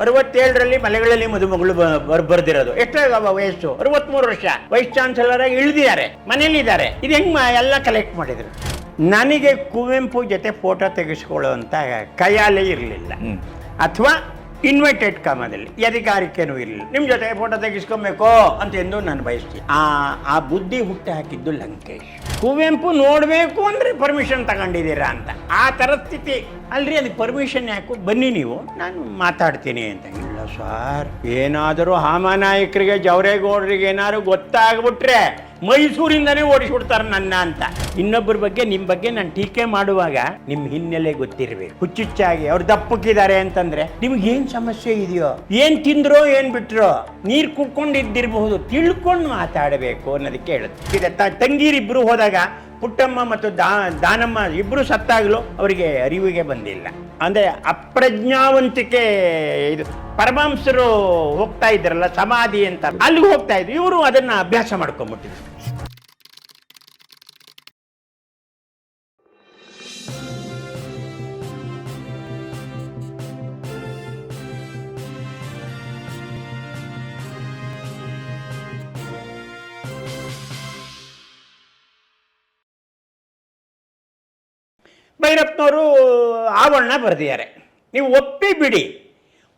ಅರವತ್ತೇಳರಲ್ಲಿ ಮಲೆಗಳಲ್ಲಿ ಮದುಮಗಳು ಬರ್ದಿರೋದು. ಎಷ್ಟು ವಯಸ್ಸು? ಅರವತ್ಮೂರು ವರ್ಷ. ವೈಸ್ ಚಾನ್ಸಲರ್ ಆಗಿ ಇಳಿದಿದ್ದಾರೆ. ಮನೇಲಿದ್ದಾರೆ ಇದು ಹೆಂಗ್ ಎಲ್ಲ ಕಲೆಕ್ಟ್ ಮಾಡಿದ್ರು? ನನಗೆ ಕುವೆಂಪು ಜೊತೆ ಫೋಟೋ ತೆಗೆಸ್ಕೊಳ್ಳೋವಂಥ ಕೈಯಾಲೆ ಇರಲಿಲ್ಲ. ಅಥವಾ ಇನ್ವೈಟೆಡ್ ಕಾಮದಲ್ಲಿ ಅಧಿಕಾರಿಕೆನೂ ಇರಲಿಲ್ಲ. ನಿಮ್ಮ ಜೊತೆ ಫೋಟೋ ತೆಗೆಸ್ಕೊಬೇಕು ಅಂತ ಎಂದು ನಾನು ಬಯಸ್ತೀನಿ. ಆ ಆ ಬುದ್ಧಿ ಹುಟ್ಟು ಹಾಕಿದ್ದು ಲಂಕೇಶ್. ಕುವೆಂಪು ನೋಡಬೇಕು ಅಂದರೆ ಪರ್ಮಿಷನ್ ತಗೊಂಡಿದ್ದೀರಾ ಅಂತ. ಆ ಥರ ಸ್ಥಿತಿ. ಅಲ್ರಿ, ಅದಕ್ಕೆ ಪರ್ಮಿಷನ್ ಯಾಕೋ? ಬನ್ನಿ ನೀವು. ನಾನು ಮಾತಾಡ್ತೀನಿ ಅಂತ ಇಲ್ಲ ಸರ್, ಏನಾದರೂ ಹಾಮನಾಯಕರಿಗೆ ಜವರೇಗೌಡರಿಗೆ ಏನಾದ್ರು ಗೊತ್ತಾಗ್ಬಿಟ್ರೆ ಮೈಸೂರಿಂದನೇ ಓಡಿಸ್ಬಿಡ್ತಾರೆ ನನ್ನ ಅಂತ. ಇನ್ನೊಬ್ಬರ ಬಗ್ಗೆ, ನಿಮ್ಮ ಬಗ್ಗೆ ನಾನು ಟೀಕೆ ಮಾಡುವಾಗ ನಿಮ್ಮ ಹಿನ್ನೆಲೆ ಗೊತ್ತಿರಬೇಕು. ಹುಚ್ಚುಚ್ಚಾಗಿ ಅವ್ರು ದಪ್ಪಕ್ಕಿದ್ದಾರೆ ಅಂತಂದ್ರೆ ನಿಮ್ಗೆ ಏನು ಸಮಸ್ಯೆ ಇದೆಯೋ, ಏನು ತಿಂದ್ರೋ, ಏನು ಬಿಟ್ರೋ, ನೀರು ಕುಡ್ಕೊಂಡಿದ್ದಿರಬಹುದು ತಿಳ್ಕೊಂಡು ಮಾತಾಡಬೇಕು ಅನ್ನೋದಕ್ಕೆ ಹೇಳುತ್ತೆ. ತಂಗೀರಿಬ್ರು ಹೋದಾಗ ಪುಟ್ಟಮ್ಮ ಮತ್ತು ದಾ, ದಾನಮ್ಮ ಇಬ್ರು ಸತ್ತಾಗಲೂ ಅವರಿಗೆ ಅರಿವಿಗೆ ಬಂದಿಲ್ಲ. ಅಂದ್ರೆ ಅಪ್ರಜ್ಞಾವಂತಿಕೆ ಇದು ಪರಮಹಂಸರು ಹೋಗ್ತಾ ಇದ್ರಲ್ಲ, ಸಮಾಧಿ ಅಂತ. ಅಲ್ಲಿಗೆ ಹೋಗ್ತಾ ಇದ್ರು, ಇವರು ಅದನ್ನ ಅಭ್ಯಾಸ ಮಾಡ್ಕೊಂಡ್ಬಿಟ್ಟಿದ್ರು ಭೈರಪ್ಪನವರು ಆವರಣ ಬರೆದಿದ್ದಾರೆ. ನೀವು ಒಪ್ಪಿ ಬಿಡಿ.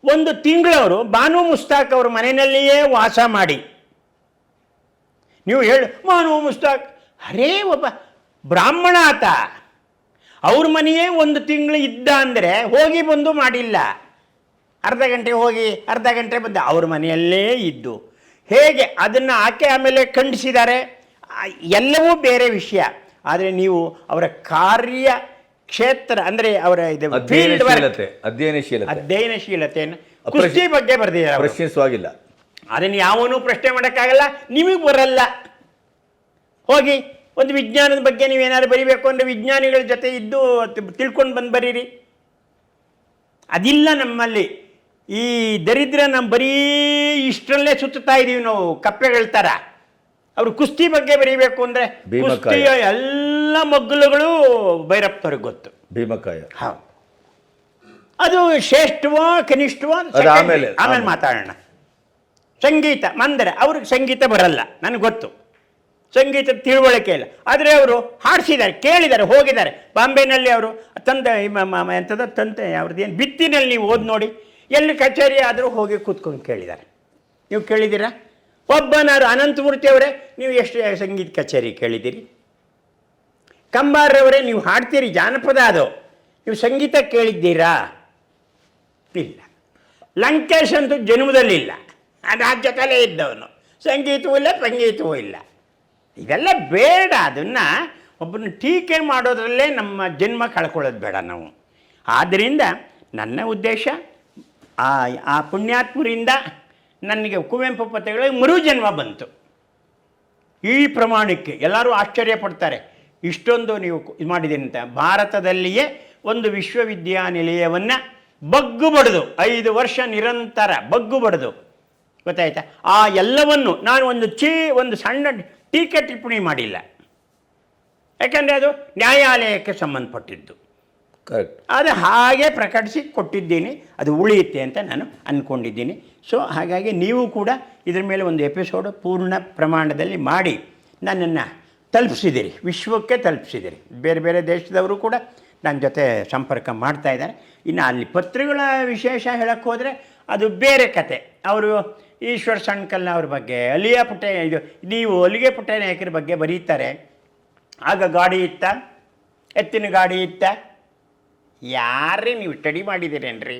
ಒಂದು ತಿಂಗಳವರು ಬಾನು ಮುಸ್ತಾಕ್ ಅವ್ರ ಮನೆಯಲ್ಲಿಯೇ ವಾಸ ಮಾಡಿ. ನೀವು ಹೇಳಿ, ಬಾನು ಮುಸ್ತಾಕ್, ಅರೇ ಒಬ್ಬ ಬ್ರಾಹ್ಮಣ ಆತ. ಅವ್ರ ಮನೆಯೇ ಒಂದು ತಿಂಗಳು ಇದ್ದ ಅಂದರೆ ಹೋಗಿ ಬಂದು ಮಾಡಿಲ್ಲ. ಅರ್ಧ ಗಂಟೆ ಹೋಗಿ, ಅರ್ಧ ಗಂಟೆ ಬಂದ ಅವ್ರ ಮನೆಯಲ್ಲೇ ಇದ್ದು. ಹೇಗೆ? ಅದನ್ನು ಆಕೆ ಆಮೇಲೆ ಖಂಡಿಸಿದ್ದಾರೆ. ಎಲ್ಲವೂ ಬೇರೆ ವಿಷಯ. ಆದರೆ ನೀವು ಅವರ ಕಾರ್ಯ ಕ್ಷೇತ್ರ ಅಂದ್ರೆ ಅವರ ಇದು ಅಧ್ಯಯನಶೀಲತೆ ಅಧ್ಯಯನಶೀಲತೆ. ಅಧ್ಯಯನಶೀಲತೆಯನ್ನು ಅಪ್ರಶ್ನೆ- ಕುಸ್ತಿ ಬಗ್ಗೆ ಬರೆದಿದ್ದಾರೆ ಅವರು. ಪ್ರಶ್ನಿಸುವಾಗಿಲ್ಲ. ಅದನ್ನು ಯಾವನೂ ಪ್ರಶ್ನೆ ಮಾಡೋಕ್ಕಾಗಲ್ಲ ನಿಮಗೆ ಬರಲ್ಲ. ಹೋಗಿ ಒಂದು ವಿಜ್ಞಾನದ ಬಗ್ಗೆ ನೀವೇನಾದ್ರು ಬರಿಬೇಕು ಅಂದರೆ ವಿಜ್ಞಾನಿಗಳ ಜೊತೆ ಇದ್ದು ತಿ- ತಿಳ್ಕೊಂಡು ಬಂದು ಬರೀರಿ. ಅದಿಲ್ಲ ನಮ್ಮಲ್ಲಿ. ಈ ದರಿದ್ರ ನಮ್ಮ ಬರೀ ಇಷ್ಟರಲ್ಲೇ ಸುತ್ತುತ್ತಾ ಇದೀವಿ ನಾವು ಕಪ್ಪೆಗಳ ಥರ. ಅವರು ಕುಸ್ತಿ ಬಗ್ಗೆ ಬರೀಬೇಕು ಅಂದರೆ ಭೀಮಕಾಯ. ಕುಸ್ತಿಯ ಎಲ್ಲ ಮಗ್ಗುಲುಗಳು ಭೈರಪ್ಪನವ್ರಿಗೆ ಗೊತ್ತು. ಭೀಮಕಾಯ. ಹಾ ಅದು ಶ್ರೇಷ್ಠವೋ ಕನಿಷ್ಠವೋ ಅದು. ಆಮೇಲೆ, ಆಮೇಲೆ ಆಮೇಲೆ. ಮಾತಾಡೋಣ. ಸಂಗೀತ ಮಂದರೆ ಅವ್ರಿಗೆ ಸಂಗೀತ ಬರಲ್ಲ ನನಗೆ ಗೊತ್ತು. ಸಂಗೀತ ತಿಳುವಳಿಕೆ ಇಲ್ಲ. ಆದರೆ ಅವರು ಹಾಡಿಸಿದ್ದಾರೆ ಕೇಳಿದ್ದಾರೆ ಹೋಗಿದ್ದಾರೆ. ಬಾಂಬೆನಲ್ಲಿ ಅವರು ತಂದೆ ಎಂಥದ ತಂದೆ ಅವ್ರದ್ದು ಏನು ಬಿತ್ತಿನಲ್ಲಿ ನೀವು ಓದಿ ನೋಡಿ ಎಲ್ಲಿ ಕಚೇರಿ ಆದರೂ ಹೋಗಿ ಕೂತ್ಕೊಂಡು ಕೇಳಿದ್ದಾರೆ. ನೀವು ಕೇಳಿದ್ದೀರಾ? ಒಬ್ಬನಾರು ಅನಂತಮೂರ್ತಿ ಅವರೇ ನೀವು ಎಷ್ಟು ಸಂಗೀತ ಕಚೇರಿ ಕೇಳಿದ್ದೀರಿ? ಕಂಬಾರವರೇ, ನೀವು ಹಾಡ್ತೀರಿ ಜಾನಪದ ಅದು. ನೀವು ಸಂಗೀತ ಕೇಳಿದ್ದೀರಾ? ಇಲ್ಲ. ಲಂಕೇಶ್ ಅಂತೂ ಜನ್ಮದಲ್ಲಿಲ್ಲ ಆ ಜೊತೆಲೇ ಇದ್ದವನು. ಸಂಗೀತವೂ ಇಲ್ಲ ಸಂಗೀತವೂ ಇಲ್ಲ. ಇದೆಲ್ಲ ಬೇಡ. ಅದನ್ನು ಒಬ್ಬನ ಟೀಕೆ ಮಾಡೋದ್ರಲ್ಲೇ ನಮ್ಮ ಜನ್ಮ ಕಳ್ಕೊಳ್ಳೋದು ಬೇಡ ನಾವು. ಆದ್ದರಿಂದ ನನ್ನ ಉದ್ದೇಶ, ಆ ಆ ಪುಣ್ಯಾತ್ಮರಿಂದ ನನಗೆ ಕುವೆಂಪು ಪತ್ರಗಳಿಗೆ ಮರು ಜನ್ಮ ಬಂತು. ಈ ಪ್ರಮಾಣಕ್ಕೆ ಎಲ್ಲರೂ ಆಶ್ಚರ್ಯ ಪಡ್ತಾರೆ. ಇಷ್ಟೊಂದು ನೀವು ಇದು ಮಾಡಿದ್ದೀರಿ ಅಂತ. ಭಾರತದಲ್ಲಿಯೇ ಒಂದು ವಿಶ್ವವಿದ್ಯಾನಿಲಯವನ್ನು ಬಗ್ಗು ಬಡಿದು ಐದು ವರ್ಷ ನಿರಂತರ ಬಗ್ಗು ಬಡಿದು. ಗೊತ್ತಾಯ್ತಾ? ಆ ಎಲ್ಲವನ್ನು ನಾನು ಒಂದು ಚೀ ಒಂದು ಸಣ್ಣ ಟೀಕೆ ಟಿಪ್ಪಣಿ ಮಾಡಿಲ್ಲ. ಯಾಕೆಂದರೆ ಅದು ನ್ಯಾಯಾಲಯಕ್ಕೆ ಸಂಬಂಧಪಟ್ಟಿದ್ದು. ಕರೆಕ್ಟ್ ಅದು ಹಾಗೆ ಪ್ರಕಟಿಸಿ ಕೊಟ್ಟಿದ್ದೀನಿ ಅದು ಉಳಿಯುತ್ತೆ ಅಂತ ನಾನು ಅಂದ್ಕೊಂಡಿದ್ದೀನಿ ಸೊ ಹಾಗಾಗಿ ನೀವು ಕೂಡ ಇದರ ಮೇಲೆ ಒಂದು ಎಪಿಸೋಡ್ ಪೂರ್ಣ ಪ್ರಮಾಣದಲ್ಲಿ ಮಾಡಿ ನನ್ನನ್ನು ತಲುಪಿಸಿದಿರಿ ವಿಶ್ವಕ್ಕೆ ತಲುಪಿಸಿದಿರಿ ಬೇರೆ ಬೇರೆ ದೇಶದವರು ಕೂಡ ನನ್ನ ಜೊತೆ ಸಂಪರ್ಕ ಮಾಡ್ತಾ ಇದ್ದಾರೆ. ಇನ್ನು ಅಲ್ಲಿ ಪತ್ರಗಳ ವಿಶೇಷ ಹೇಳಕ್ಕೆ ಹೋದರೆ ಅದು ಬೇರೆ ಕತೆ. ಅವರು ಈಶ್ವರ್ ಸಣ್ಕಲ್ನ ಅವ್ರ ಬಗ್ಗೆ, ಅಲಿಯಾ ಪುಟ್ಟೆ ಇದು, ನೀವು ಅಲಿಗೆ ಪುಟ್ಟ ನಾಯಕರ ಬಗ್ಗೆ ಬರೀತಾರೆ. ಆಗ ಗಾಡಿ ಇತ್ತ? ಎತ್ತಿನ ಗಾಡಿ ಇತ್ತ? ಯಾರೇ ನೀವು ಸ್ಟಡಿ ಮಾಡಿದ್ದೀರೇನ್ರಿ?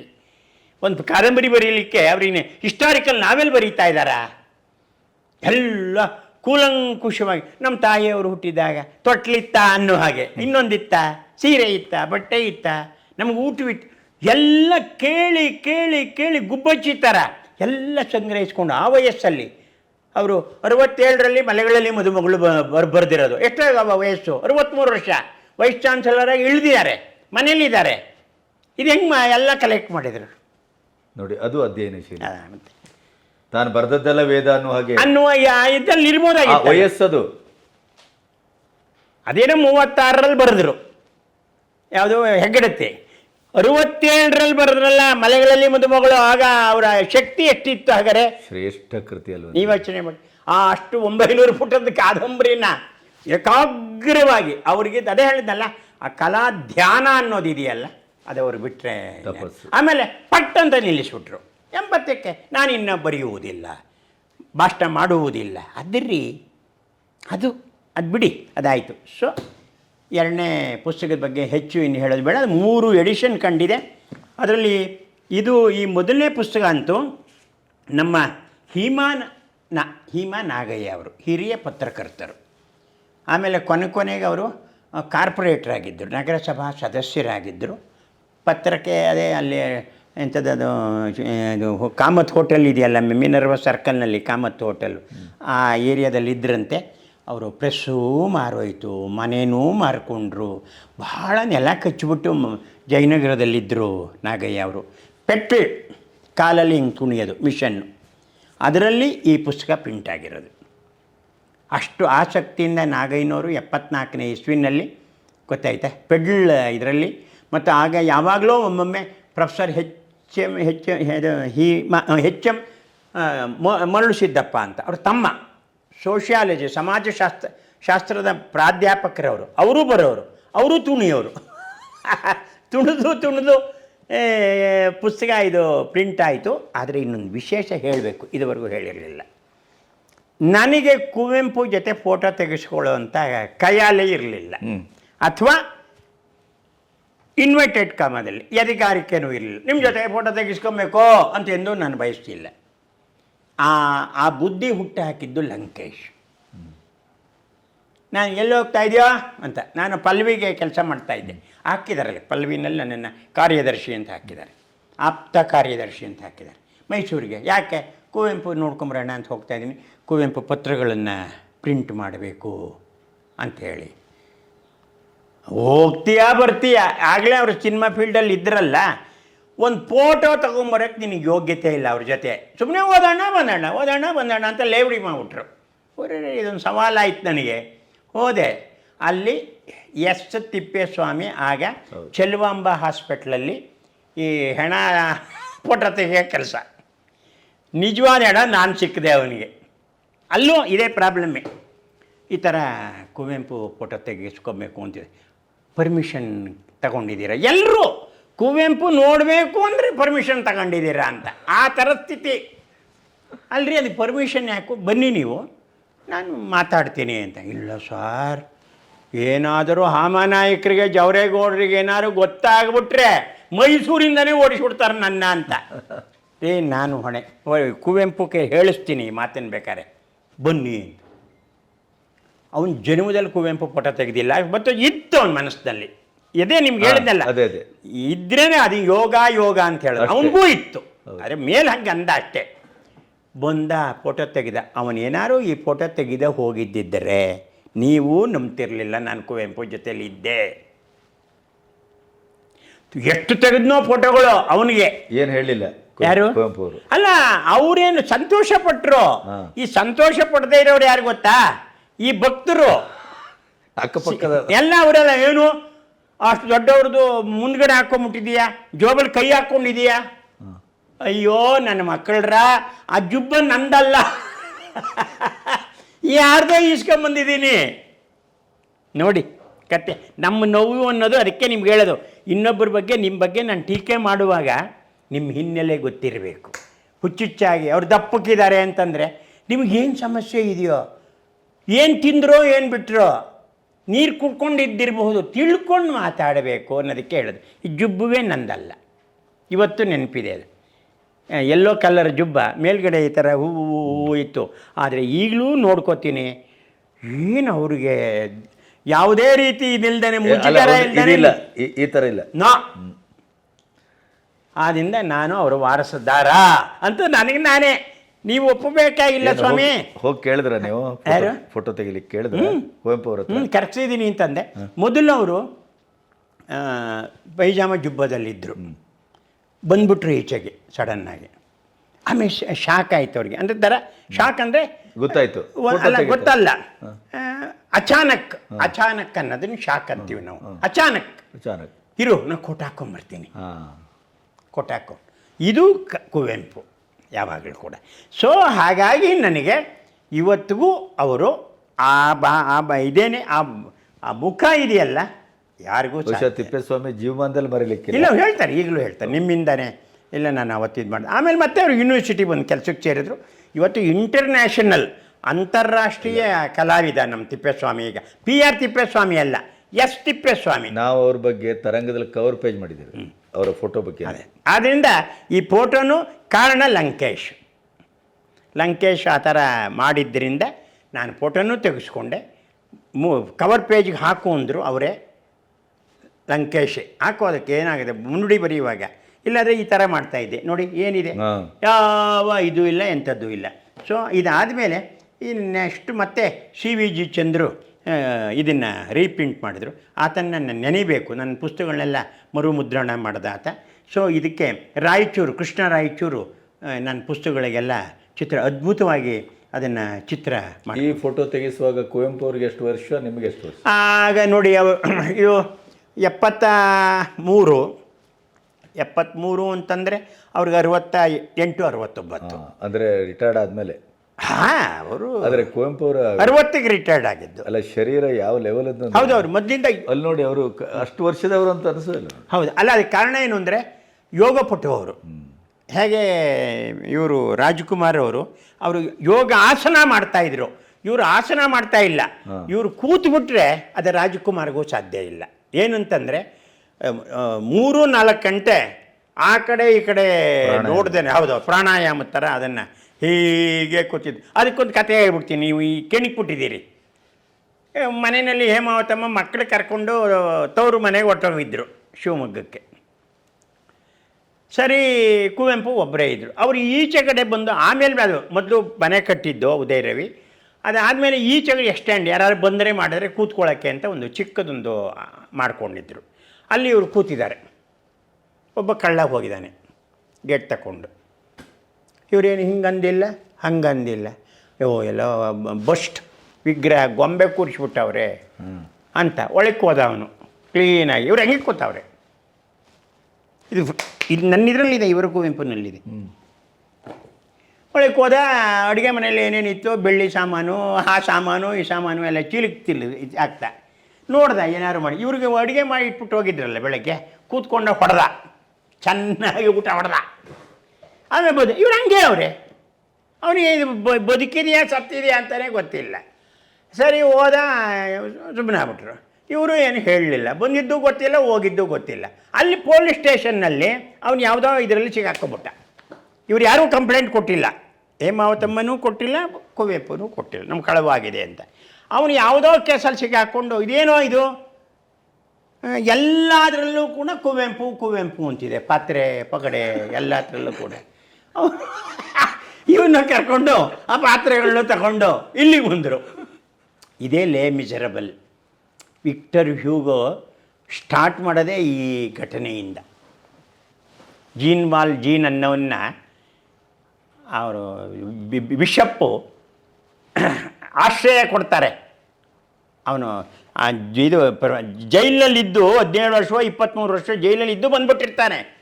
ಒಂದು ಕಾದಂಬರಿ ಬರೀಲಿಕ್ಕೆ ಅವ್ರಿಗೆ ಹಿಸ್ಟಾರಿಕಲ್ ನಾವೆಲ್ ಬರೀತಾ ಇದ್ದಾರಾ? ಎಲ್ಲ ಕೂಲಂಕುಷವಾಗಿ ನಮ್ಮ ತಾಯಿಯವರು ಹುಟ್ಟಿದಾಗ ತೊಟ್ಲಿತ್ತ ಅನ್ನೋ ಹಾಗೆ. ಇನ್ನೊಂದಿತ್ತ ಸೀರೆ ಇತ್ತ ಬಟ್ಟೆ ಇತ್ತ ನಮ್ಗೆ ಊಟವಿತ್ತು ಎಲ್ಲ ಕೇಳಿ ಕೇಳಿ ಕೇಳಿ ಗುಬ್ಬಚ್ಚಿ ಥರ ಎಲ್ಲ ಸಂಗ್ರಹಿಸ್ಕೊಂಡು ಆ ವಯಸ್ಸಲ್ಲಿ ಅವರು ಅರವತ್ತೇಳರಲ್ಲಿ ಮಲೆಗಳಲ್ಲಿ ಮದುಮಗಳು ಬರ್ ಬರ್ದಿರೋದು. ಎಷ್ಟಾಗವ ವಯಸ್ಸು? ಅರವತ್ತ್ಮೂರು ವರ್ಷ. ವೈಸ್ ಚಾನ್ಸಲರಾಗಿ ಇಳಿದಿದ್ದಾರೆ. ಮನೇಲಿದ್ದಾರೆ ಇದು ಹೆಂಗೆ ಎಲ್ಲ ಕಲೆಕ್ಟ್ ಮಾಡಿದರು? ನೋಡಿ ಅದು ಅಧ್ಯಯನಶೀಲ. ಆ, ಮತ್ತೆ. ತಾನು ಬರೆದದ್ದೆಲ್ಲ ವೇದ ಅನ್ನುವ ಹಾಗೆ. ಅನ್ನುವ ಯಾ- ಇದ್ರಲ್ಲಿ ಆ ಇರ್ಬೋದಾಗಿತ್ತು ವಯಸ್ಸದು. ಅದೇನೋ ಮೂವತ್ತಾರರಲ್ಲಿ ಬರೆದ್ರು. ಯಾವುದು ಹೆಗ್ಗಡತ್ತೆ. ಅರವತ್ತೇಳರಲ್ಲಿ ಬರೆದ್ರಲ್ಲ ಮಲೆಗಳಲ್ಲಿ ಮದುಮಗಳು ಆಗ ಅವರ ಶಕ್ತಿ ಎಷ್ಟಿತ್ತು ಹಾಗಾದ್ರೆ? ಶ್ರೇಷ್ಠ ಕೃತಿ ಅಲ್ವ ನೀವು ಯೋಚನೆ ಮಾಡಿ. ಆ ಅಷ್ಟು ಒಂಬೈನೂರು ಪುಟದ ಕಾದಂಬರಿನ ಏಕಾಗ್ರವಾಗಿ ಅವರಿಗೆ ಅದೇ ಹೇಳಿದ್ನಲ್ಲ ಆ ಕಲಾ ಧ್ಯಾನ ಅನ್ನೋದು ಇದೆಯಲ್ಲ ಅದು ಅವ್ರು ಬಿಟ್ಟರೆ ತಪಸ್ಸು. ಆಮೇಲೆ ಪಟ್ ಅಂತ ನಿಲ್ಲಿಸ್ಬಿಟ್ರು. ಎಂಬತ್ತಕ್ಕೆ ನಾನು ಇನ್ನ ಬರೆಯುವುದಿಲ್ಲ, ಭಾಷಣ ಮಾಡುವುದಿಲ್ಲ. ಅದಿರ್ರಿ. ಅದು ಅದು ಬಿಡಿ, ಅದಾಯಿತು. ಸೊ ಎರಡನೇ ಪುಸ್ತಕದ ಬಗ್ಗೆ ಹೆಚ್ಚು ಇನ್ನು ಹೇಳೋದು ಬೇಡ. ಅದು ಮೂರು ಎಡಿಷನ್ ಕಂಡಿದೆ. ಅದರಲ್ಲಿ ಇದು ಈ ಮೊದಲನೇ ಪುಸ್ತಕ ಅಂತೂ ನಮ್ಮ ಹೀಮಾನ್ ನಾ ಹೀಮಾ ನಾಗಯ್ಯ ಅವರು, ಹಿರಿಯ ಪತ್ರಕರ್ತರು. ಆಮೇಲೆ ಕೊನೆ ಕೊನೆಗೆ ಅವರು ಕಾರ್ಪೊರೇಟರ್ ಆಗಿದ್ದರು ನಗರಸಭಾ ಸದಸ್ಯರಾಗಿದ್ದರು. ಪತ್ರಕ್ಕೆ ಅದೇ ಅಲ್ಲಿ ಎಂಥದ್ದು ಇದು ಕಾಮತ್ ಹೋಟೆಲ್ ಇದೆಯಲ್ಲ ಮಿನರ್ವ ಸರ್ಕಲ್ನಲ್ಲಿ ಕಾಮತ್ ಹೋಟೆಲ್. ಆ ಏರಿಯಾದಲ್ಲಿ ಇದ್ರಂತೆ, ಅವರು ಪ್ರೆಸ್ಸೂ ಮಾರೋಯ್ತು, ಮನೇನೂ ಮಾರ್ಕೊಂಡ್ರು ಭಾಳ ನೆಲ ಕಚ್ಚಿಬಿಟ್ಟು ಜಯನಗರದಲ್ಲಿದ್ದರು ನಾಗಯ್ಯ ಅವರು. ಪೆಟ್ಟು ಕಾಲಲ್ಲಿ ಹಿಂಗೆ ತುಣಿಯೋದು, ಮಿಷನ್ನು. ಅದರಲ್ಲಿ ಈ ಪುಸ್ತಕ ಪ್ರಿಂಟ್ ಆಗಿರೋದು. ಅಷ್ಟು ಆಸಕ್ತಿಯಿಂದ ನಾಗಯ್ಯನವರು ಎಪ್ಪತ್ನಾಲ್ಕನೇ ಇಸ್ವಿನಲ್ಲಿ, ಗೊತ್ತಾಯ್ತಾ? ಪೆಡ್ಲ್ ಇದರಲ್ಲಿ, ಮತ್ತು ಆಗ ಯಾವಾಗಲೂ ಒಮ್ಮೊಮ್ಮೆ professor H. M H he H M Marulasiddappa ಅಂತ. ಅವರು ತಮ್ಮ. ಸೋಷಿಯಾಲಜಿ ಸಮಾಜಶಾಸ್ತ್ರ ಶಾಸ್ತ್ರದ ಪ್ರಾಧ್ಯಾಪಕರವರು. ಅವರೂ ಬರೋರು. ಅವರು ತುಣಿಯವರು ತುಣಿದು ತುಣಿದು ಪುಸ್ತಕ ಇದು ಪ್ರಿಂಟ್ ಆಯಿತು. ಆದರೆ ಇನ್ನೊಂದು ವಿಶೇಷ ಹೇಳಬೇಕು. ಇದುವರೆಗೂ ಹೇಳಿರಲಿಲ್ಲ. ನನಗೆ ಕುವೆಂಪು ಜೊತೆ ಫೋಟೋ ತೆಗೆಸ್ಕೊಳ್ಳುವಂಥ ಕೈಯಾಲೆ ಇರಲಿಲ್ಲ. ಅಥವಾ ಇನ್ವೈಟೆಡ್ ಕಾಮದಲ್ಲಿ ಅಧಿಕಾರಿಕೆನೂ ಇರಲಿಲ್ಲ ನಿಮ್ಮ ಜೊತೆ ಫೋಟೋ ತೆಗೆಸ್ಕೊಬೇಕೋ ಅಂತ ಎಂದೂ ನಾನು ಬಯಸ್ತಿಲ್ಲ. ಆ ಆ ಬುದ್ಧಿ ಹುಟ್ಟು ಹಾಕಿದ್ದು ಲಂಕೇಶ್. ನಾನು ಎಲ್ಲಿ ಹೋಗ್ತಾ ಇದೆಯೋ ಅಂತ. ನಾನು ಪಲ್ವಿಗೆ ಕೆಲಸ ಮಾಡ್ತಾ ಇದ್ದೆ. ಹಾಕಿದಾರಲ್ಲ, ಪಲ್ವಿನಲ್ಲಿ ನನ್ನನ್ನು ಕಾರ್ಯದರ್ಶಿ ಅಂತ ಹಾಕಿದ್ದಾರೆ. ಆಪ್ತ ಕಾರ್ಯದರ್ಶಿ ಅಂತ ಹಾಕಿದ್ದಾರೆ. ಮೈಸೂರಿಗೆ. ಯಾಕೆ? ಕುವೆಂಪು ನೋಡ್ಕೊಂಬರೋಣ ಅಂತ ಹೋಗ್ತಾ ಇದ್ದೀನಿ. ಕುವೆಂಪು ಪತ್ರಗಳನ್ನು ಪ್ರಿಂಟ್ ಮಾಡಬೇಕು ಅಂಥೇಳಿ ಹೋಗ್ತೀಯಾ ಬರ್ತೀಯಾ? ಆಗಲೇ ಅವರು ಸಿನಿಮಾ ಫೀಲ್ಡಲ್ಲಿ ಇದ್ರಲ್ಲ ಒಂದು ಫೋಟೋ ತೊಗೊಂಬರಕ್ಕೆ ನಿನಗೆ ಯೋಗ್ಯತೆ ಇಲ್ಲ ಅವ್ರ ಜೊತೆ. ಸುಮ್ಮನೆ ಓದೋಣ ಬಂದಣ್ಣ ಓದೋಣ ಬಂದಣ್ಣ ಅಂತ ಲೇವಡಿ ಮಾಡಿಬಿಟ್ರು. ಒರ್ರೆ ಇದೊಂದು ಸವಾಲಾಯ್ತು ನನಗೆ. ಹೋದೆ. ಅಲ್ಲಿ ಎಸ್. ತಿಪ್ಪೇಸ್ವಾಮಿ ಆಗ ಚೆಲುವಾಂಬ ಹಾಸ್ಪಿಟ್ಲಲ್ಲಿ ಈ ಹೆಣ ಫೋಟೋ ತೆಗೆಯೋ ಕೆಲಸ. ನಿಜವಾದ ಹೆಣ ನಾನು ಸಿಕ್ಕಿದೆ ಅವನಿಗೆ. ಅಲ್ಲೂ ಇದೇ ಪ್ರಾಬ್ಲಮ್ಮೇ ಈ ಥರ ಕುವೆಂಪು ಫೋಟೋ ತೆಗೆಸ್ಕೊಬೇಕು ಅಂತಿದೆ. ಪರ್ಮಿಷನ್ ತಗೊಂಡಿದ್ದೀರ? ಎಲ್ಲರೂ ಕುವೆಂಪು ನೋಡಬೇಕು ಅಂದರೆ ಪರ್ಮಿಷನ್ ತಗೊಂಡಿದ್ದೀರ ಅಂತ. ಆ ಥರ ಸ್ಥಿತಿ. ಅಲ್ರಿ, ಅದು ಪರ್ಮಿಷನ್ ಯಾಕೆ? ಬನ್ನಿ ನೀವು. ನಾನು ಮಾತಾಡ್ತೀನಿ ಅಂತ. ಇಲ್ಲ ಸಾರ್, ಏನಾದರೂ ಹಾಮನಾಯಕರಿಗೆ ಜವರೇಗೌಡರಿಗೆ ಏನಾದರೂ ಗೊತ್ತಾಗ್ಬಿಟ್ರೆ ಮೈಸೂರಿಂದನೇ ಓಡಿಸ್ಬಿಡ್ತಾರೆ ನನ್ನ ಅಂತ. ಏ, ನಾನು ಹೊಣೆ. ಕುವೆಂಪುಗೆ ಹೇಳಿಸ್ತೀನಿ ಈ ಮಾತನ್ನು ಬೇಕಾರೆ ಬನ್ನಿ ಅಂತ. ಅವನು ಜನ್ಮದಲ್ಲಿ ಕುವೆಂಪು ಫೋಟೋ ತೆಗೆದಿಲ್ಲ. ಮತ್ತು ಇತ್ತು ಅವನ ಮನಸ್ಸಿನಲ್ಲಿ. ಇದೇ ನಿಮ್ಗೆ ಹೇಳಿದ್ನಲ್ಲ? ಅದೇ, ಅದೇ. ಇದ್ರೇನೆ ಅದು ಯೋಗ ಯೋಗ ಅಂತ ಹೇಳಿದ್ರು. ಅವನಿಗೂ ಇತ್ತು. ಅರೆ ಆದರೆ ಮೇಲೆ ಹಂಗೆ ಅಂದ ಅಷ್ಟೇ. ಬಂದ ಫೋಟೋ ತೆಗೆದ. ಅವನೇನಾರು ಈ ಫೋಟೋ ತೆಗೆದ ಹೋಗಿದ್ದಿದ್ದರೆ ನೀವು ನಂಬ್ತಿರ್ಲಿಲ್ಲ ನಾನು ಕುವೆಂಪು ಜೊತೆಲಿ ಇದ್ದೆ. ಎಷ್ಟು ತೆಗೆದ್ನೋ ಫೋಟೋಗಳು ಅವನಿಗೆ. ಏನು ಹೇಳಿಲ್ಲ ಯಾರು? ಅಲ್ಲ ಅವರೇನು ಸಂತೋಷ ಪಟ್ರು ಈ ಸಂತೋಷ ಪಡದೇ ಇರೋರು ಯಾರು ಗೊತ್ತಾ? ಈ ಭಕ್ತರು ಅಕ್ಕಪಕ್ಕದ ಎಲ್ಲ ಅವರೆಲ್ಲ ಏನು? ಅಷ್ಟು ದೊಡ್ಡವ್ರದ್ದು ಮುಂದ್ಗಡೆ ಹಾಕೊಂಬಿಟ್ಟಿದೀಯಾ ಜೋಬಲ್ ಕೈ ಹಾಕೊಂಡಿದೀಯಾ ಅಯ್ಯೋ ನನ್ನ ಮಕ್ಕಳ್ರ ಆ ಜುಬ್ಬ ನಂದಲ್ಲ. ಯಾರ್ದೋ ಈಸ್ಕೊಂಬಂದಿದ್ದೀನಿ ನೋಡಿ ಕತೆ. ನಮ್ಮ ನೋವು ಅನ್ನೋದು ಅದಕ್ಕೆ ನಿಮ್ಗೆ ಹೇಳೋದು. ಇನ್ನೊಬ್ಬರ ಬಗ್ಗೆ ನಿಮ್ಮ ಬಗ್ಗೆ ನಾನು ಟೀಕೆ ಮಾಡುವಾಗ ನಿಮ್ಮ ಹಿನ್ನೆಲೆ ಗೊತ್ತಿರಬೇಕು. ಹುಚ್ಚುಚ್ಚಾಗಿ ಅವ್ರು ದಪ್ಪಕ್ಕಿದ್ದಾರೆ ಅಂತಂದರೆ ನಿಮಗೇನು ಸಮಸ್ಯೆ ಇದೆಯೋ? ಏನು ತಿಂದ್ರೋ ಏನು ಬಿಟ್ಟರೋ ನೀರು ಕುಡ್ಕೊಂಡಿದ್ದಿರಬಹುದು ತಿಳ್ಕೊಂಡು ಮಾತಾಡಬೇಕು ಅನ್ನೋದಕ್ಕೆ ಹೇಳೋದು. ಈ ಜುಬ್ಬುವೇ ನಂದಲ್ಲ. ಇವತ್ತು ನೆನಪಿದೆ ಅದು. ಎಲ್ಲೋ ಕಲರ್ ಜುಬ್ಬ ಮೇಲ್ಗಡೆ ಈ ಥರ ಹೂವು ಹೂವು ಇತ್ತು. ಆದರೆ ಈಗಲೂ ನೋಡ್ಕೋತೀನಿ ಏನು ಅವ್ರಿಗೆ ಯಾವುದೇ ರೀತಿ ಹೌದು, ಇಲ್ದೇನೆ ಈ- ಥರ ಇಲ್ಲ. ನಾ. ಆದಿಂದ ನಾನು ಅವರ ವಾರಸದಾರ ಅಂತ ನನಗೆ ನಾನೇ. ನೀವು ಒಪ್ಪಬೇಕಾಗಿಲ್ಲ ಸ್ವಾಮಿ. ಹೋಗಿ ಕೇಳಿದ್ರ ನೀವು? ಯಾರು? ಫೋಟೋ ತೆಗಿಲಿಕ್ಕೆ ಕೇಳಿದ್ರ? ಕುವೆಂಪು ಅವರು ಹ್ಞೂ ಕರೆಸಿದ್ದೀನಿ ಅಂತಂದೆ. ಮೊದಲು ಅವರು ಪೈಜಾಮ ಜುಬ್ಬದಲ್ಲಿದ್ದರು ಬಂದ್ಬಿಟ್ರು ಈಚೆಗೆ ಸಡನ್ನಾಗಿ ಆಮೇಲೆ ಶಾಕ್ ಆಯ್ತು ಅವ್ರಿಗೆ. ಅಂದರೆ ದರ ಶಾಕ್ ಅಂದರೆ ಗೊತ್ತಾಯ್ತು. ಅಲ್ಲ ಗೊತ್ತಲ್ಲ. ಅಚಾನಕ್ ಅಚಾನಕ್ ಅನ್ನೋದನ್ನ ಶಾಕ್ ಅಂತೀವಿ ನಾವು. ಅಚಾನಕ್. ಅಚಾನಕ್. ಇರು ನಾನು ಕೊಟ್ಟಾಕೊಂಬರ್ತೀನಿ ಹಾ. ಇದು ಕುವೆಂಪು. ಯಾವಾಗಲೂ ಕೂಡ. ಸೊ ಹಾಗಾಗಿ ನನಗೆ ಇವತ್ತಿಗೂ ಅವರು ಆ ಬಾ ಆ ಬ ಇದೇನೆ ಆ ಆ ಮುಖ ಇದೆಯಲ್ಲ ಯಾರಿಗೂ ಬಹುಶಃ ತಿಪ್ಪೇಸ್ವಾಮಿ ಜೀವಮಾನದಲ್ಲಿ ಮರೀಲಿಕ್ಕೆ ಇಲ್ಲ ಹೇಳ್ತಾರೆ ಈಗಲೂ ಹೇಳ್ತಾರೆ ನಿಮ್ಮಿಂದನೇ. ಇಲ್ಲ ನಾನು ಅವತ್ತು ಇದು ಮಾಡಿದೆ ಆಮೇಲೆ ಮತ್ತೆ ಅವರು ಯೂನಿವರ್ಸಿಟಿ ಬಂದು ಕೆಲಸಕ್ಕೆ ಸೇರಿದ್ರು. ಇವತ್ತು ಇಂಟರ್ನ್ಯಾಷನಲ್ ಅಂತಾರಾಷ್ಟ್ರೀಯ ಕಲಾವಿದ ನಮ್ಮ ತಿಪ್ಪೇಸ್ವಾಮಿ ಈಗ. ಪಿ ಆರ್ ತಿಪ್ಪೇಸ್ವಾಮಿ ಅಲ್ಲ ಎಸ್ ತಿಪ್ಪೇಸ್ವಾಮಿ. ನಾವು ಅವ್ರ ಬಗ್ಗೆ ತರಂಗದಲ್ಲಿ ಕವರ್ ಪೇಜ್ ಮಾಡಿದ್ದೀವಿ. ಅವರ ಫೋಟೋ ಬಗ್ಗೆ ಆದ್ದರಿಂದ ಈ ಫೋಟೋನು ಕಾರಣ ಲಂಕೇಶ್. ಲಂಕೇಶ್ ಆ ಥರ ಮಾಡಿದ್ದರಿಂದ ನಾನು ಫೋಟೋನೂ ತೆಗೆಸ್ಕೊಂಡೆ. ಮೂ ಕವರ್ ಪೇಜ್ಗೆ ಹಾಕು ಅಂದರು ಅವರೇ ಲಂಕೇಶ್. ಹಾಕೋದಕ್ಕೆ ಏನಾಗಿದೆ? ಮುನ್ನುಡಿ ಬರೆಯುವಾಗ ಇಲ್ಲಾಂದರೆ ಈ ಥರ ಮಾಡ್ತಾ ಇದ್ದೆ. ನೋಡಿ ಏನಿದೆ. ಯಾವ ಇದು ಇಲ್ಲ ಎಂಥದ್ದು ಇಲ್ಲ. ಸೊ ಇದಾದಮೇಲೆ ಈ ನೆಕ್ಸ್ಟ್ ಮತ್ತೆ ಸಿ ವಿ ಜಿ ಚಂದ್ರು ಇದನ್ನು ರೀಪ್ರಿಂಟ್ ಮಾಡಿದರು. ಆತನ ನನ್ನ ನೆನೆಯಬೇಕು ನನ್ನ ಪುಸ್ತಕಗಳನ್ನೆಲ್ಲ ಮರುಮುದ್ರಣ ಮಾಡಿದ ಆತ. ಸೊ ಇದಕ್ಕೆ ರಾಯಚೂರು ಕೃಷ್ಣ ರಾಯಚೂರು ನನ್ನ ಪುಸ್ತಕಗಳಿಗೆಲ್ಲ ಚಿತ್ರ ಅದ್ಭುತವಾಗಿ ಅದನ್ನು ಚಿತ್ರ ಮಾಡಿ ಈ ಫೋಟೋ ತೆಗೆಸುವಾಗ ಕುವೆಂಪು ಅವ್ರಿಗೆ ಎಷ್ಟು ವರ್ಷ ನಿಮಗೆ ಎಷ್ಟು ವರ್ಷ? ಆಗ ನೋಡಿ ಅವ ಇದು ಎಪ್ಪತ್ತ ಮೂರು ಎಪ್ಪತ್ತ್ಮೂರು ಅಂತಂದರೆ ಅವ್ರಿಗೆ ಅರವತ್ತ ಎಂಟು ಅರವತ್ತೊಂಬತ್ತು. ಅಂದ್ರೆ ರಿಟೈರ್ಡ್ ಆದ್ಮೇಲೆ. ಹಾಂ ಅವರು ಆದ್ರೆ ಕುವೆಂಪು ಅವರ ಅರವತ್ತಿಗೆ ರಿಟೈರ್ಡ್ ಆಗಿದ್ದು. ಅಲ್ಲ ಶರೀರ ಯಾವ ಲೆವೆಲ್ ಹೌದು ಅವ್ರು ಮೊದಲಿಂದ ಅಲ್ಲಿ ನೋಡಿ ಅವರು ಅಷ್ಟು ವರ್ಷದವರು ಅಂತ ಅನಿಸೋದಿಲ್ಲ ಹೌದು ಅಲ್ಲ ಅದಕ್ಕೆ ಕಾರಣ ಏನು ಅಂದರೆ ಯೋಗ ಅವರು ಹೇಗೆ ಇವರು ರಾಜ್ಕುಮಾರ್ ಅವರು ಅವರು ಯೋಗ ಆಸನ ಮಾಡ್ತಾ ಇದ್ರು. ಇವರು ಆಸನ ಮಾಡ್ತಾ ಇಲ್ಲ. ಇವರು ಕೂತು ಬಿಟ್ರೆ ಅದು ರಾಜ್ಕುಮಾರ್ಗೂ ಸಾಧ್ಯ ಇಲ್ಲ. ಏನಂತಂದರೆ ಮೂರು ನಾಲ್ಕು ಗಂಟೆ ಆ ಕಡೆ ಈ ಕಡೆ ನೋಡ್ದೇನೆ ಹೌದು ಪ್ರಾಣಾಯಾಮ ಥರ ಅದನ್ನು ಹೀಗೆ ಕೂತಿದ್ದು. ಅದಕ್ಕೊಂದು ಕತೆ ಹೇಳ್ಬಿಡ್ತೀನಿ, ನೀವು ಈ ಕೆಣಿಕ್ ಬಿಟ್ಟಿದ್ದೀರಿ ಮನೆಯಲ್ಲಿ ಹೇಮಾವತಮ್ಮ ಮಕ್ಕಳು ಕರ್ಕೊಂಡು ತವರು ಮನೆಗೆ ಹೊಟ್ಟೋಗಿದ್ದರು ಶಿವಮೊಗ್ಗಕ್ಕೆ. ಸರಿ, ಕುವೆಂಪು ಒಬ್ಬರೇ ಇದ್ದರು ಅವರು ಈಚೆ ಕಡೆ ಬಂದು ಆಮೇಲೆ ಅದು ಮೊದಲು ಮನೆ ಕಟ್ಟಿದ್ದು ಉದಯ ರವಿ. ಅದಾದಮೇಲೆ ಈಚೆ ಕಡೆ ಎಕ್ಸ್ಟ್ಯಾಂಡ್ ಯಾರು ಬಂದರೆ ಮಾಡಿದ್ರೆ ಕೂತ್ಕೊಳ್ಳೋಕ್ಕೆ ಅಂತ ಒಂದು ಚಿಕ್ಕದೊಂದು ಮಾಡಿಕೊಂಡಿದ್ದರು ಅಲ್ಲಿ ಇವರು ಕೂತಿದ್ದಾರೆ. ಒಬ್ಬ ಕಳ್ಳ ಹೋಗಿದ್ದಾನೆ, ಗೇಟ್ ತಗೊಂಡು ಇವರೇನು ಹಿಂಗಂದಿಲ್ಲ? ಹಂಗಂದಿಲ್ಲ. ಯೋ ಎಲ್ಲ ಬಸ್ಟ್ ವಿಗ್ರಹ ಗೊಂಬೆ ಕೂರಿಸ್ಬಿಟ್ಟವ್ರೆ ಅಂತ ಒಳಕ್ಕೆ ಹೋದ ಅವನು ಕ್ಲೀನಾಗಿ ಇವ್ರು ಹೆಂಗೆ ಕೂತವ್ರೆ? ಇದು ಇದು ನನ್ನ ಇದರಲ್ಲಿದೆ ಇವರ ಕುವೆಂಪುನಲ್ಲಿದೆ ಒಳಕ್ಕೆ ಹೋದ ಅಡುಗೆ ಮನೇಲಿ ಏನೇನಿತ್ತು ಬೆಳ್ಳಿ ಸಾಮಾನು ಆ ಸಾಮಾನು ಈ ಸಾಮಾನು ಎಲ್ಲ ಚೀಲಕ್ತಿಲ್ಲ ಇದು ಆಗ್ತಾ. ನೋಡ್ದ ಏನಾದ್ರು ಮಾಡಿ. ಇವ್ರಿಗೆ ಅಡುಗೆ ಮಾಡಿ ಇಟ್ಬಿಟ್ಟು ಹೋಗಿದ್ರಲ್ಲ ಬೆಳಗ್ಗೆ ಕೂತ್ಕೊಂಡು ಹೊಡೆದ. ಚೆನ್ನಾಗಿ ಊಟ ಹೊಡೆದ. ಆಮೇಲೆ ಬದು ಇವ್ರು ಹಂಗೆ ಅವರೇ. ಅವನಿಗೆ ಇದು ಬದುಕಿದೆಯಾ, ಸತ್ತಿದೆಯಾ ಅಂತಲೇ ಗೊತ್ತಿಲ್ಲ. ಸರಿ, ಹೋದ ಸುಮ್ಮನೆ ಆಗ್ಬಿಟ್ರು. ಇವರು ಏನು ಹೇಳಲಿಲ್ಲ. ಬಂದಿದ್ದು ಗೊತ್ತಿಲ್ಲ, ಹೋಗಿದ್ದು ಗೊತ್ತಿಲ್ಲ. ಅಲ್ಲಿ ಪೊಲೀಸ್ ಸ್ಟೇಷನ್ನಲ್ಲಿ ಅವನು ಯಾವುದೋ ಇದರಲ್ಲಿ ಸಿಗಾಕ್ಕೊಬಿಟ್ಟ. ಇವ್ರು ಯಾರೂ ಕಂಪ್ಲೇಂಟ್ ಕೊಟ್ಟಿಲ್ಲ. ಹೇಮಾವತಮ್ಮನೂ ಕೊಟ್ಟಿಲ್ಲ, ಕುವೆಂಪುನೂ ಕೊಟ್ಟಿಲ್ಲ. ನಮ್ಮ ಕಳವಾಗಿದೆ ಅಂತ. ಅವನು ಯಾವುದೋ ಕೇಸಲ್ಲಿ ಸಿಗಾಕೊಂಡು, ಇದೇನೋ ಇದು? ಎಲ್ಲದರಲ್ಲೂ ಕೂಡ ಕುವೆಂಪು ಕುವೆಂಪು ಅಂತಿದೆ. ಪಾತ್ರೆ, ಪಗಡೆ, ಎಲ್ಲದರಲ್ಲೂ ಕೂಡ. ಇವನ್ನ ಕರ್ಕೊಂಡು ಆ ಪಾತ್ರೆಗಳನ್ನ ತಗೊಂಡು ಇಲ್ಲಿಗೆ ಬಂದರು. ಇದೇ ಲೇ ಮಿಜರಬಲ್ ವಿಕ್ಟರ್ ಹ್ಯೂಗೋ ಸ್ಟಾರ್ಟ್ ಮಾಡೋದೇ ಈ ಘಟನೆಯಿಂದ. ಜೀನ್ ಮಾಲ್ ಜೀನ್ ಅನ್ನೋನ್ನ ಅವರು ಬಿಷಪ್ಪು ಆಶ್ರಯ ಕೊಡ್ತಾರೆ. ಅವನು ಇದು ಜೈಲಲ್ಲಿದ್ದು ಹದಿನೇಳು ವರ್ಷ ಇಪ್ಪತ್ತ್ಮೂರು ವರ್ಷ ಜೈಲಲ್ಲಿದ್ದು ಬಂದ್ಬಿಟ್ಟಿರ್ತಾನೆ.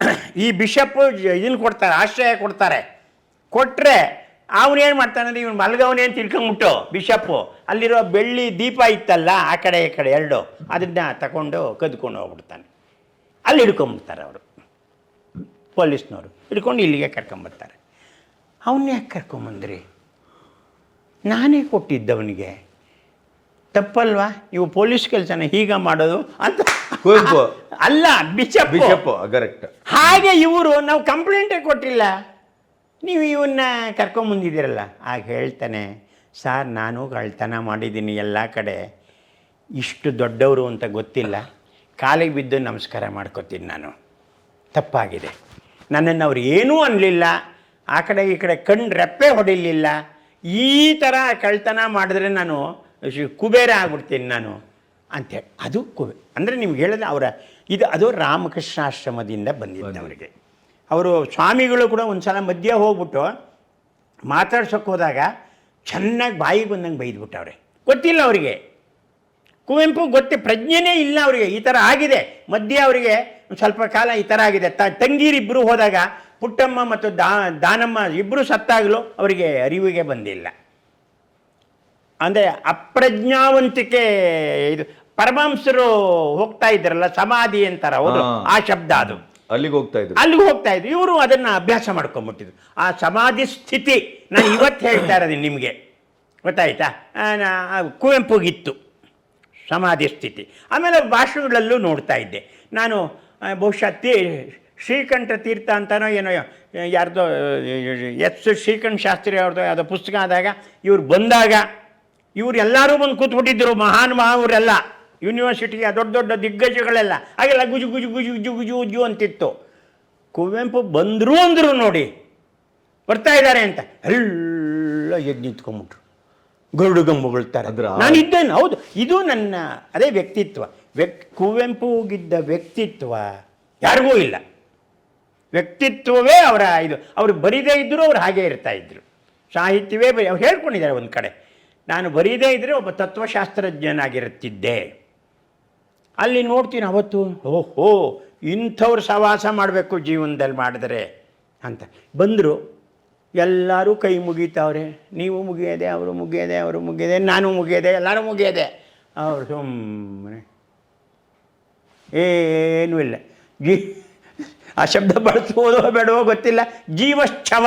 ಈ ಬಿಷಪ್ ಇದನ್ನು ಕೊಡ್ತಾರೆ, ಆಶ್ರಯ ಕೊಡ್ತಾರೆ. ಕೊಟ್ಟರೆ ಅವನೇನು ಮಾಡ್ತಾನೆ ಇವನು ಮಲಗವನೇನು ತಿಳ್ಕೊಂಬಿಟ್ಟು ಬಿಷಪ್ಪು ಅಲ್ಲಿರೋ ಬೆಳ್ಳಿ ದೀಪ ಇತ್ತಲ್ಲ, ಆ ಕಡೆ, ಈ ಕಡೆ ಎರಡು. ಅದನ್ನ ತಗೊಂಡು ಕದ್ಕೊಂಡು ಹೋಗ್ಬಿಡ್ತಾನೆ. ಅಲ್ಲಿ ಹಿಡ್ಕೊಂಬಿಡ್ತಾರೆ ಅವರು. ಪೊಲೀಸ್ನವರು. ಹಿಡ್ಕೊಂಡು ಇಲ್ಲಿಗೆ ಕರ್ಕೊಂಬರ್ತಾರೆ. ಅವನ್ನ ಯಾಕೆ ಕರ್ಕೊಂಬಂದ್ರಿ? ನಾನೇ ಕೊಟ್ಟಿದ್ದವನಿಗೆ. ತಪ್ಪಲ್ವಾ? ಇವು ಪೊಲೀಸ್ ಕೆಲಸನ ಹೀಗೆ ಮಾಡೋದು ಅಂತ ಕುವೆಂಪು ಅಲ್ಲ ಬಿಷಪ್ ಬಿಷಪ್ ಕರೆಕ್ಟ್ ಹಾಗೆ ಇವರು ನಾವು ಕಂಪ್ಲೇಂಟೇ ಕೊಟ್ಟಿಲ್ಲ. ನೀವು ಇವನ್ನ ಕರ್ಕೊಂಬಂದಿದ್ದೀರಲ್ಲ ಆಗ ಹೇಳ್ತಾನೆ ಸರ್ ನಾನು ಕಳ್ತನ ಮಾಡಿದ್ದೀನಿ ಎಲ್ಲ ಕಡೆ. ಇಷ್ಟು ದೊಡ್ಡವರು ಅಂತ ಗೊತ್ತಿಲ್ಲ. ಕಾಲಿಗೆ ಬಿದ್ದು ನಮಸ್ಕಾರ ಮಾಡ್ಕೊತೀನಿ ನಾನು. ತಪ್ಪಾಗಿದೆ. ನನ್ನನ್ನು ಅವ್ರು ಏನೂ ಅನ್ನಲಿಲ್ಲ ಆ ಕಡೆ ಈ ಕಡೆ ಕಣ್ಣು ರೆಪ್ಪೆ ಹೊಡಿಲಿಲ್ಲ. ಈ ಥರ ಕಳ್ತನ ಮಾಡಿದ್ರೆ ನಾನು ಕುಬೇರ ಆಗ್ಬಿಡ್ತೀನಿ ನಾನು. ಅಂತೇಳಿ ಅದು ಕುವೆ ಅಂದರೆ ನಿಮ್ಗೆ ಹೇಳಿದ್ರೆ ಅವರ ಇದು ಅದು ರಾಮಕೃಷ್ಣಾಶ್ರಮದಿಂದ ಬಂದಿದ್ದವರಿಗೆ ಅವರು ಸ್ವಾಮಿಗಳು ಕೂಡ ಒಂದು ಸಲ ಮಧ್ಯೆ ಹೋಗ್ಬಿಟ್ಟು ಮಾತಾಡ್ಸೋಕೆ ಹೋದಾಗ ಚೆನ್ನಾಗಿ ಬಾಯಿಗೆ ಬಂದಂಗೆ ಬೈದ್ಬಿಟ್ಟವ್ರೆ ಗೊತ್ತಿಲ್ಲ ಅವರಿಗೆ. ಕುವೆಂಪು ಗೊತ್ತೆ ಪ್ರಜ್ಞೆನೇ ಇಲ್ಲ ಅವರಿಗೆ. ಈ ಥರ ಆಗಿದೆ. ಮಧ್ಯೆ ಅವರಿಗೆ ಒಂದ್ ಸ್ವಲ್ಪ ಕಾಲ ಈ ಥರ ಆಗಿದೆ. ತ ತಂಗೀರಿಬ್ಬರು ಹೋದಾಗ ಪುಟ್ಟಮ್ಮ ಮತ್ತು ದಾ ದಾನಮ್ಮ ಇಬ್ಬರು ಸತ್ತಾಗಲೂ ಅವರಿಗೆ ಅರಿವಿಗೆ ಬಂದಿಲ್ಲ. ಅಂದರೆ ಅಪ್ರಜ್ಞಾವಂತಿಕೆ ಇದು ಪರಮಹಂಸರು ಹೋಗ್ತಾ ಇದ್ರಲ್ಲ ಸಮಾಧಿ ಅಂತಾರ ಹೌದು ಆ ಶಬ್ದ ಅದು. ಅಲ್ಲಿಗೆ ಹೋಗ್ತಾ ಇದ್ರು. ಅಲ್ಲಿಗೆ ಹೋಗ್ತಾ ಇದ್ರು. ಇವರು ಅದನ್ನ ಅಭ್ಯಾಸ ಮಾಡ್ಕೊಂಡ್ಬಿಟ್ಟಿದ್ರು ಆ ಸಮಾಧಿ ಸ್ಥಿತಿ ನಾನು ಇವತ್ತು ಹೇಳ್ತಾ ಇರೋದು ನಿಮಗೆ. ಗೊತ್ತಾಯ್ತಾ? ಕುವೆಂಪುಗಿತ್ತು ಸಮಾಧಿ ಸ್ಥಿತಿ. ಆಮೇಲೆ ಭಾಷಣಗಳಲ್ಲೂ ನೋಡ್ತಾ ಇದ್ದೆ. ನಾನು ಬಹುಶಃ ತೀ ಶ್ರೀಕಂಠ ತೀರ್ಥ ಅಂತನೋ ಏನೋ ಯಾರ್ದೋ ಎಸ್ ಶ್ರೀಕಂಠ ಶಾಸ್ತ್ರಿ ಅವ್ರದ್ದು ಯಾವುದೋ ಪುಸ್ತಕ ಆದಾಗ ಇವ್ರು ಬಂದಾಗ ಇವ್ರು ಎಲ್ಲರೂ ಬಂದು ಕೂತ್ಬಿಟ್ಟಿದ್ರು ಮಹಾನ್ ಮಹಾವರೆಲ್ಲ ಯೂನಿವರ್ಸಿಟಿಯ ದೊಡ್ಡ ದೊಡ್ಡ ದಿಗ್ಗಜಗಳೆಲ್ಲ ಹಾಗೆಲ್ಲ ಗುಜು ಗುಜು ಗುಜು ಗುಜು ಗುಜು ಗುಜು ಅಂತಿತ್ತು. ಕುವೆಂಪು ಬಂದರು ಅಂದರು ನೋಡಿ ಬರ್ತಾ ಇದ್ದಾರೆ ಅಂತ ಎಲ್ಲ ಎದ್ದು ನಿಂತ್ಕೊಂಬಿಟ್ರು ಗರುಡು ಗಂಬುಗಳ್ತಾರೆ ಅದ್ರ ನಾನು ಇದ್ದೇನೆ? ಹೌದು ಇದು ನನ್ನ ಅದೇ ವ್ಯಕ್ತಿತ್ವ. ವ್ಯಕ್ ಕುವೆಂಪುಗಿದ್ದ ವ್ಯಕ್ತಿತ್ವ ಯಾರಿಗೂ ಇಲ್ಲ. ವ್ಯಕ್ತಿತ್ವವೇ ಅವರ ಇದು. ಅವರು ಬರೀದೇ ಇದ್ದರೂ ಅವ್ರು ಹಾಗೆ ಇರ್ತಾ ಇದ್ರು. ಸಾಹಿತ್ಯವೇ ಬರೀ ಅವ್ರು ಹೇಳ್ಕೊಂಡಿದ್ದಾರೆ ಒಂದು ಕಡೆ. ನಾನು ಬರೀದೇ ಇದ್ದರೆ ಒಬ್ಬ ತತ್ವಶಾಸ್ತ್ರಜ್ಞನಾಗಿರುತ್ತಿದ್ದೆ. ಅಲ್ಲಿ ನೋಡ್ತೀನಿ ಅವತ್ತು. ಓಹೋ, ಇಂಥವ್ರು ಸವಾಸ ಮಾಡಬೇಕು ಜೀವನದಲ್ಲಿ ಮಾಡಿದ್ರೆ ಅಂತ. ಬಂದರು, ಎಲ್ಲರೂ ಕೈ ಮುಗೀತಾವ್ರೆ. ನೀವು ಮುಗಿಯದೆ, ಅವರು ಮುಗಿಯದೆ ಅವರು ಮುಗಿಯದೆ, ನಾನು ಮುಗಿಯದೆ, ಎಲ್ಲರೂ ಮುಗಿಯದೆ. ಅವರು ಸುಮ್ಮನೆ. ಏನೂ ಇಲ್ಲ. ಜೀ, ಆ ಶಬ್ದ ಬಳಸ್ಬೋದೋ ಬೇಡವೋ ಗೊತ್ತಿಲ್ಲ. ಜೀವಶ್ಚವ.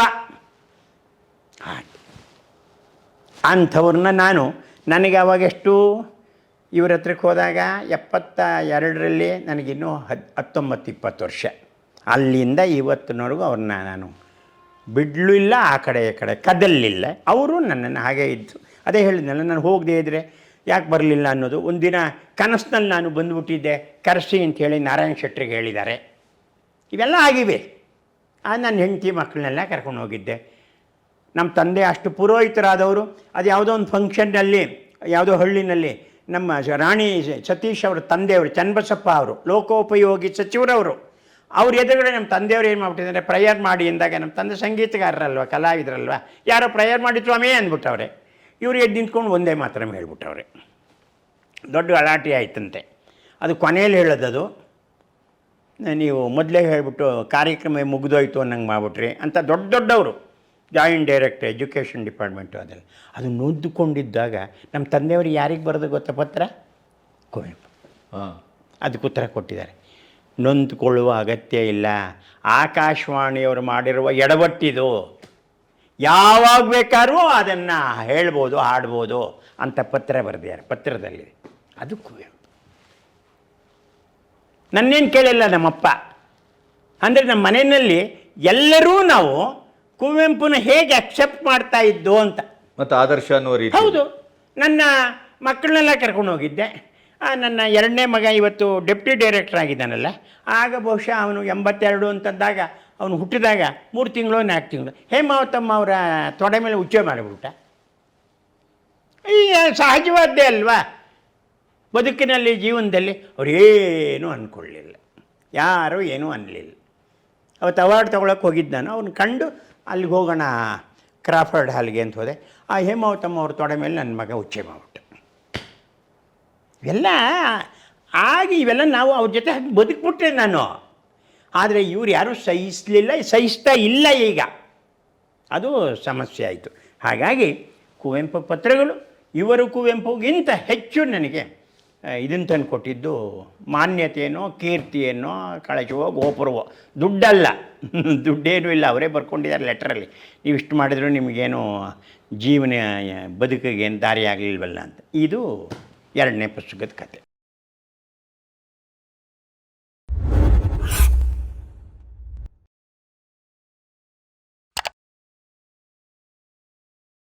ಅಂಥವ್ರನ್ನ ನಾನು, ನನಗೆ ಅವಾಗ ಎಷ್ಟು ಇವ್ರ ಹತ್ರಕ್ಕೆ ಹೋದಾಗ ಎಪ್ಪತ್ತ ಎರಡರಲ್ಲಿ ನನಗಿನ್ನೂ ಹದ್, ಹತ್ತೊಂಬತ್ತು, ಇಪ್ಪತ್ತು ವರ್ಷ. ಅಲ್ಲಿಂದ ಇವತ್ತಿನವರೆಗೂ ಅವ್ರನ್ನ ನಾನು ಬಿಡ್ಲೂ ಇಲ್ಲ, ಆ ಕಡೆ, ಈ ಕಡೆ ಕದಲಿಲ್ಲ. ಅವರು ನನ್ನನ್ನು ಹಾಗೆ ಇದ್ದು ಅದೇ ಹೇಳಿದ್ನಲ್ಲ ನಾನು ಹೋಗದೇ ಇದ್ದರೆ ಯಾಕೆ ಬರಲಿಲ್ಲ ಅನ್ನೋದು. ಒಂದಿನ ಕನಸಿನಲ್ಲಿ ನಾನು ಬಂದುಬಿಟ್ಟಿದ್ದೆ, ಕರೆಸಿ ಅಂತೇಳಿ ನಾರಾಯಣ ಶೆಟ್ಟರಿಗೆ ಹೇಳಿದ್ದಾರೆ. ಇವೆಲ್ಲ ಆಗಿವೆ. ಆ, ನನ್ನ ಹೆಂಡತಿ ಮಕ್ಕಳನ್ನೆಲ್ಲ ಕರ್ಕೊಂಡು ಹೋಗಿದ್ದೆ. ನಮ್ಮ ತಂದೆ ಅಷ್ಟು ಪುರೋಹಿತರಾದವರು. ಅದು ಯಾವುದೋ ಒಂದು ಫಂಕ್ಷನ್ನಲ್ಲಿ ಯಾವುದೋ ಹಳ್ಳಿನಲ್ಲಿ ನಮ್ಮ ರಾಣಿ ಸತೀಶ್ ಅವರ ತಂದೆಯವರು, ಚನ್ನಬಸಪ್ಪ ಅವರು, ಲೋಕೋಪಯೋಗಿ ಸಚಿವರವರು, ಅವ್ರ ಎದುರುಗಡೆ ನಮ್ಮ ತಂದೆಯವರು ಏನು ಮಾಡ್ಬಿಟ್ಟಿದ್ದಾರೆ ಪ್ರೇಯರ್ ಮಾಡಿ ಅಂದಾಗ ನಮ್ಮ ತಂದೆ ಸಂಗೀತಗಾರರಲ್ವ, ಕಲಾವಿದರಲ್ವ, ಯಾರೋ ಪ್ರೇಯರ್ ಮಾಡಿ ಸ್ವಾಮಿ ಅಂದ್ಬಿಟ್ಟವ್ರೆ. ಇವರು ಎದ್ದು ನಿಂತ್ಕೊಂಡು ಒಂದೇ ಮಾತ್ರ ಹೇಳ್ಬಿಟ್ಟವ್ರೆ. ದೊಡ್ಡ ಗಲಾಟೆ ಆಯ್ತಂತೆ. ಅದು ಕೊನೆಯಲ್ಲಿ ಹೇಳೋದದು, ನೀವು ಮೊದಲೇ ಹೇಳಿಬಿಟ್ಟು ಕಾರ್ಯಕ್ರಮ ಮುಗಿದೋಯ್ತು ಅನ್ನಂಗೆ ಮಾಡ್ಬಿಟ್ರಿ ಅಂತ ದೊಡ್ಡ ದೊಡ್ಡವರು. ಜಾಯಿಂಟ್ ಡೈರೆಕ್ಟ್ ಎಜುಕೇಷನ್ ಡಿಪಾರ್ಟ್ಮೆಂಟು ಅದೆಲ್ಲ ಅದು ನೊಂದುಕೊಂಡಿದ್ದಾಗ ನಮ್ಮ ತಂದೆಯವರು ಯಾರಿಗೆ ಬರೋದು ಗೊತ್ತಾ ಪತ್ರ? ಕುವೆಂಪು. ಹಾಂ. ಅದಕ್ಕೆ ಉತ್ತರ ಕೊಟ್ಟಿದ್ದಾರೆ. ನೊಂದುಕೊಳ್ಳುವ ಅಗತ್ಯ ಇಲ್ಲ. ಆಕಾಶವಾಣಿಯವರು ಮಾಡಿರುವ ಎಡವಟ್ಟಿದು. ಯಾವಾಗ ಬೇಕಾದ್ರೂ ಅದನ್ನು ಹೇಳ್ಬೋದು ಹಾಡ್ಬೋದು ಅಂತ ಪತ್ರ ಬರೆದಿದ್ದಾರೆ. ಪತ್ರದಲ್ಲಿ ಅದು ಕುವೆಂಪು. ನನ್ನೇನು ಕೇಳಿಲ್ಲ ನಮ್ಮಪ್ಪ. ಅಂದರೆ ನಮ್ಮ ಮನೆಯಲ್ಲಿ ಎಲ್ಲರೂ ನಾವು ಕುವೆಂಪುನ ಹೇಗೆ ಅಕ್ಸೆಪ್ಟ್ ಮಾಡ್ತಾ ಇದ್ದು ಅಂತ. ಮತ್ತು ಆದರ್ಶ ಅನ್ನೋ ರೀತಿ ಹೌದು. ನನ್ನ ಮಕ್ಕಳನ್ನೆಲ್ಲ ಕರ್ಕೊಂಡು ಹೋಗಿದ್ದೆ. ನನ್ನ ಎರಡನೇ ಮಗ ಇವತ್ತು ಡೆಪ್ಟಿ ಡೈರೆಕ್ಟರ್ ಆಗಿದ್ದಾನಲ್ಲ. ಆಗ ಬಹುಶಃ ಅವನು ಎಂಬತ್ತೆರಡು ಅಂತಂದಾಗ ಅವನು ಹುಟ್ಟಿದಾಗ ಮೂರು ತಿಂಗಳು ನಾಲ್ಕು ತಿಂಗಳು. ಹೇಮಾವತಮ್ಮ ಅವರ ತೊಡೆ ಮೇಲೆ ಉಚ್ಚೆ ಮಾಡಿಬಿಟ್ಟ. ಈ ಸಹಜವಾದ್ದೇ ಅಲ್ವಾ? ಬದುಕಿನಲ್ಲಿ ಜೀವನದಲ್ಲಿ ಅವರೇನೂ ಅಂದ್ಕೊಳ್ಳಿಲ್ಲ ಯಾರೂ ಏನೂ ಅನ್ನಲಿಲ್ಲ ಅವತ್ತು ಅವಾರ್ಡ್ ತೊಗೊಳಕ್ಕೆ ಹೋಗಿದ್ದು ನಾನು ಅವ್ನು ಕಂಡು ಅಲ್ಲಿಗೆ ಹೋಗೋಣ ಕ್ರಾಫರ್ಡ್ ಹಾಲ್ಗೆ ಅಂತ ಹೋದೆ. ಆ ಹೇಮಾವತಮ್ಮ ಅವ್ರ ತೊಡೆ ಮೇಲೆ ನನ್ನ ಮಗ ಉಚ್ಚೆ ಮಾಡ್ಬಿಟ್ಟು ಇವೆಲ್ಲ ಆಗಿ ಇವೆಲ್ಲ ನಾವು ಅವ್ರ ಜೊತೆ ಹಾಕಿ ಬದುಕ್ಬಿಟ್ಟೆ ನಾನು. ಆದರೆ ಇವ್ರು ಯಾರೂ ಸಹಿಸಲಿಲ್ಲ, ಸಹಿಸ್ತಾ ಇಲ್ಲ ಈಗ. ಅದು ಸಮಸ್ಯೆ ಆಯಿತು. ಹಾಗಾಗಿ ಕುವೆಂಪು ಪತ್ರಗಳು, ಇವರು ಕುವೆಂಪುಗಿಂತ ಹೆಚ್ಚು ನನಗೆ ಇದನ್ನು ತಂದು ಕೊಟ್ಟಿದ್ದು ಮಾನ್ಯತೆಯೇನೋ ಕೀರ್ತಿಯೇನೋ ಕಳಚವೋ, ಗೋಪುರವೋ. ದುಡ್ಡಲ್ಲ. ದುಡ್ಡೇನೂ ಇಲ್ಲ. ಅವರೇ ಬರ್ಕೊಂಡಿದ್ದಾರೆ ಲೆಟ್ರಲ್ಲಿ. ನೀವು ಇಷ್ಟು ಮಾಡಿದ್ರು ನಿಮಗೇನು ಜೀವನ, ಬದುಕಿಗೆ ಏನು ದಾರಿ ಆಗಲಿಲ್ವಲ್ಲ ಅಂತ. ಇದು ಎರಡನೇ ಪುಸ್ತಕದ ಕತೆ.